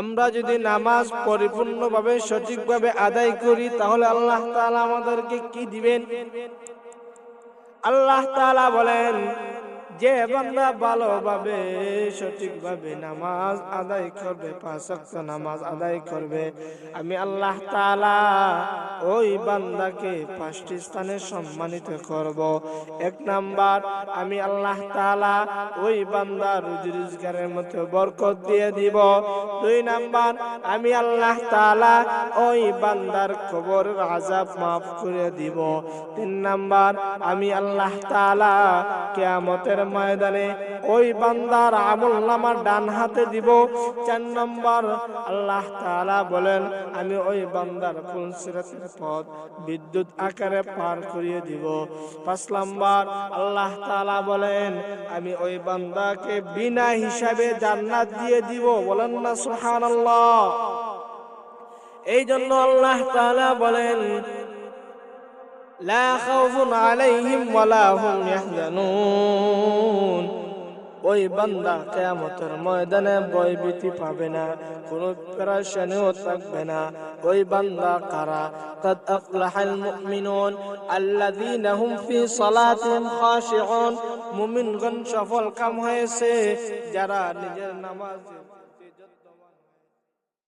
আমরা যদি নামাজ পরিপূর্ণভাবে সঠিকভাবে আদায় করি, তাহলে আল্লাহ তাআলা আমাদেরকে কি দিবেন? আল্লাহ তাআলা বলেন যে বান্দা ভালোভাবে, সঠিকভাবে নামাজ আদায় করবে, পাঁচ ওয়াক্ত নামাজ আদায় করবে, আমি আল্লাহ তাআলা ওই বান্দাকে পাঁচটি স্থানে সম্মানিত করব। এক নাম্বার, আমি আল্লাহ তাআলা ওই বান্দা রুজি রোজগারের মধ্যে বরকত দিয়ে দিব। দুই নাম্বার, আমি আল্লাহ তাআলা ওই বান্দার খবর আযাব মাফ করে দিব। তিন নাম্বার, আমি আল্লাহ তাআলা কিয়ামতের ময়দানে ওই বান্দার আমল নামার ডান হাতে দিব। চার নম্বর, আল্লাহ তাআলা বলেন, আমি ওই বান্দার ফুলসিরাতের পথ বিদ্যুৎ আকারে পার করিয়ে দিব। পাঁচ নম্বর, আল্লাহ তাআলা বলেন, আমি ওই বান্দাকে বিনা হিসাবে জান্নাত দিয়ে দিব। বলেন না, সুবহানাল্লাহ। এই জন্য আল্লাহ তাআলা বলেন لا خوف عليهم ولا هم يحزنون ওই বান্দা কেয়ামতের ময়দানে ভয়ভীতি পাবে না কোনো পেরেশানিও থাকবে না ওই বান্দা কারা قد أفلح المؤمنون الذين هم في صلاتهم خاشعون মুমিনগণ সফল কাম হয়েছে যারা নিজের নামাজ